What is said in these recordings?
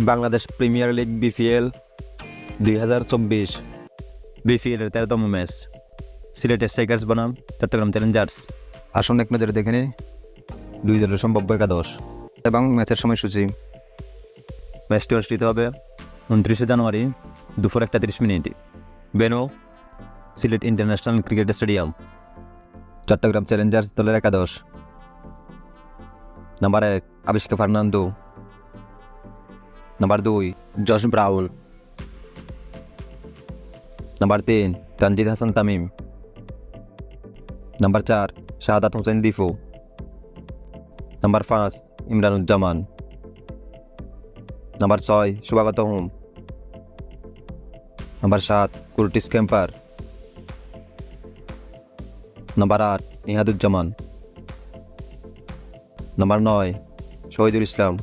Bangladesh premier league BPL দুই হাজার চব্বিশ। বিপিএলের তেরোতম ম্যাচ। সিলেট স্ট্রাইকার্স বনাম, চট্টগ্রাম চ্যালেঞ্জার্স। আসুন এক নজরে দেখে নিই দুই দলের সম্ভাব্য একাদশ। এবং ম্যাচের সময়সূচি। ম্যাচটি অনুষ্ঠিত হবে উনত্রিশে জানুয়ারি, দুপুর একটা তিরিশ মিনিটে। বেনো, Sylhet international cricket stadium. Chattogram challengers দলের একাদশ। নাম্বার এক আবিষ্কা ফার্নান্দো। নাম্বার দুই জশ ব্রাউন নাম্বার তিন তানজিদ হাসান তামিম নাম্বার চার শাহাদাত হোসেন দিফু নাম্বার পাঁচ ইমরানুজ্জামান নাম্বার ছয় সুভাগত হোম নাম্বার সাত কুরটিস ক্যাম্পার নাম্বার আট ইহাদুজ্জামান নাম্বার নয় শহীদুল ইসলাম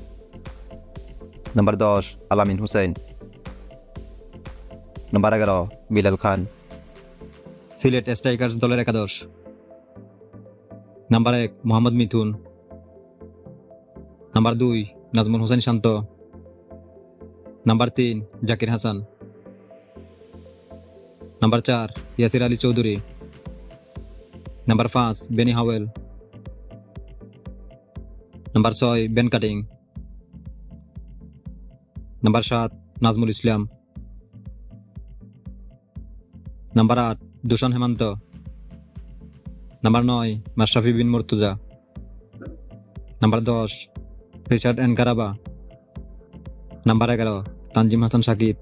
নাম্বার দশ আলামিন হুসেন নাম্বার এগারো বিলাল খান সিলেট স্ট্রাইকার্স দলের একাদশ। নাম্বার এক মোহাম্মদ মিথুন নাম্বার দুই নাজমুল হোসেন শান্ত নাম্বার তিন জাকির হাসান নাম্বার চার ইয়াসির আলী চৌধুরী নাম্বার পাঁচ বেনি হাওয়েল নাম্বার ছয় বেন কাটিং নাম্বার সাত, নাজমুল ইসলাম। নাম্বার আট দূষণ হেমন্ত। নাম্বার নয়, মাশরাফি বিন মর্তুজা। নাম্বার দশ, রিচার্ড এন কারাবা। নাম্বার এগারো, তানজিম হাসান সাকিব।